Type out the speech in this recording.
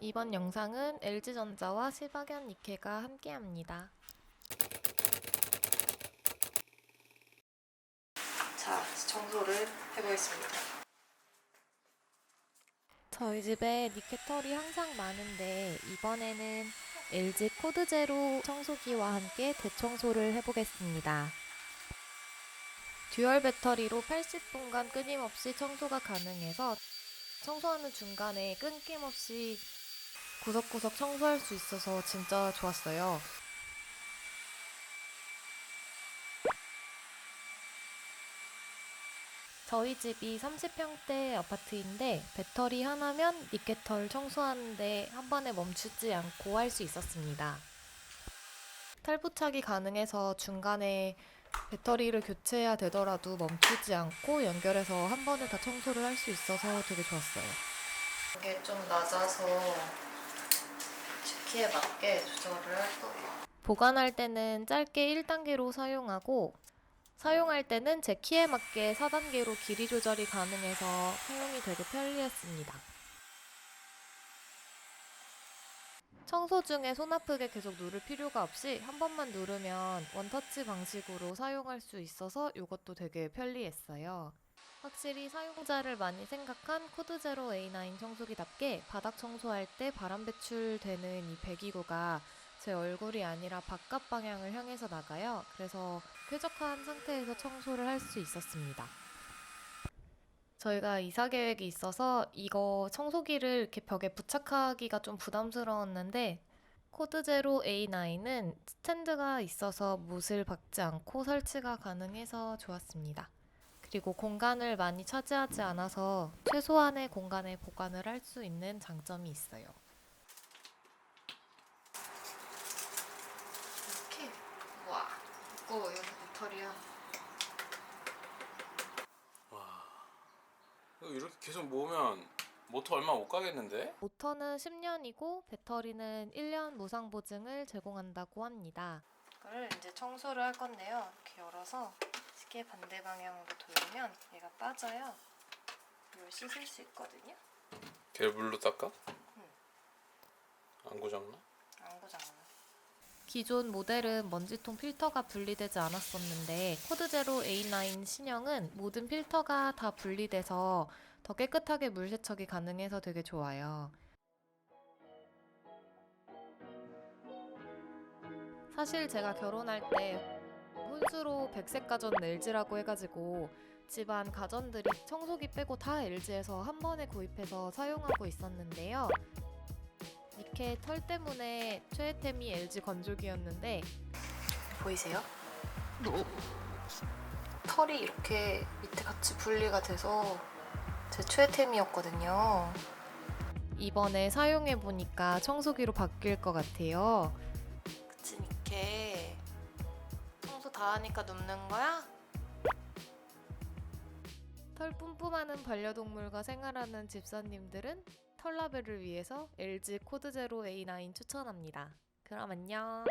이번 영상은 LG전자와 시바견 니케가 함께합니다. 자, 청소를 해보겠습니다. 저희 집에 니케털이 항상 많은데 이번에는 LG 코드 제로 청소기와 함께 대청소를 해보겠습니다. 듀얼 배터리로 80분간 끊임없이 청소가 가능해서 청소하는 중간에 끊김없이 구석구석 청소할 수 있어서 진짜 좋았어요. 저희 집이 30평대 아파트인데 배터리 하나면 니케털 청소하는데 한 번에 멈추지 않고 할 수 있었습니다. 탈부착이 가능해서 중간에 배터리를 교체해야 되더라도 멈추지 않고 연결해서 한 번에 다 청소를 할 수 있어서 되게 좋았어요. 이게 좀 낮아서 키에 맞게 조절을 할 거예요. 보관할 때는 짧게 1단계로 사용하고 사용할 때는 제 키에 맞게 4단계로 길이 조절이 가능해서 사용이 되게 편리했습니다. 청소 중에 손 아프게 계속 누를 필요가 없이 한 번만 누르면 원터치 방식으로 사용할 수 있어서 이것도 되게 편리했어요. 확실히 사용자를 많이 생각한 코드 제로 A9 청소기답게 바닥 청소할 때 바람 배출되는 이 배기구가 제 얼굴이 아니라 바깥 방향을 향해서 나가요. 그래서 쾌적한 상태에서 청소를 할 수 있었습니다. 저희가 이사 계획이 있어서 이거 청소기를 이렇게 벽에 부착하기가 좀 부담스러웠는데 코드 제로 A9은 스탠드가 있어서 못을 박지 않고 설치가 가능해서 좋았습니다. 그리고 공간을 많이 차지하지 않아서 최소한의 공간에 보관을 할 수 있는 장점이 있어요. 이렇게 와 무거워 여기 배터리야. 이거 이렇게 계속 모으면 모터 얼마 못 가겠는데? 모터는 10년이고 배터리는 1년 무상 보증을 제공한다고 합니다. 이걸 이제 청소를 할 건데요. 이렇게 열어서 시계 반대 방향으로 돌리면 얘가 빠져요. 이걸 씻을 수 있거든요. 걔를 물로 닦아? 응. 안 고장나? 안 고장나. 기존 모델은 먼지통 필터가 분리되지 않았었는데 코드 제로 A9 신형은 모든 필터가 다 분리돼서 더 깨끗하게 물 세척이 가능해서 되게 좋아요. 사실 제가 결혼할 때 혼수로 백색 가전 LG라고 해가지고 집안 가전들이 청소기 빼고 다 LG에서 한 번에 구입해서 사용하고 있었는데요. 니케 털 때문에 최애템이 LG 건조기였는데 보이세요? 털이 이렇게 밑에 같이 분리가 돼서 제 최애템이었거든요. 이번에 사용해 보니까 청소기로 바뀔 것 같아요. 그치 니케 청소 다 하니까 눕는 거야? 털 뿜뿜하는 반려동물과 생활하는 집사님들은 털라벨을 위해서 LG 코드 제로 A9 추천합니다. 그럼 안녕.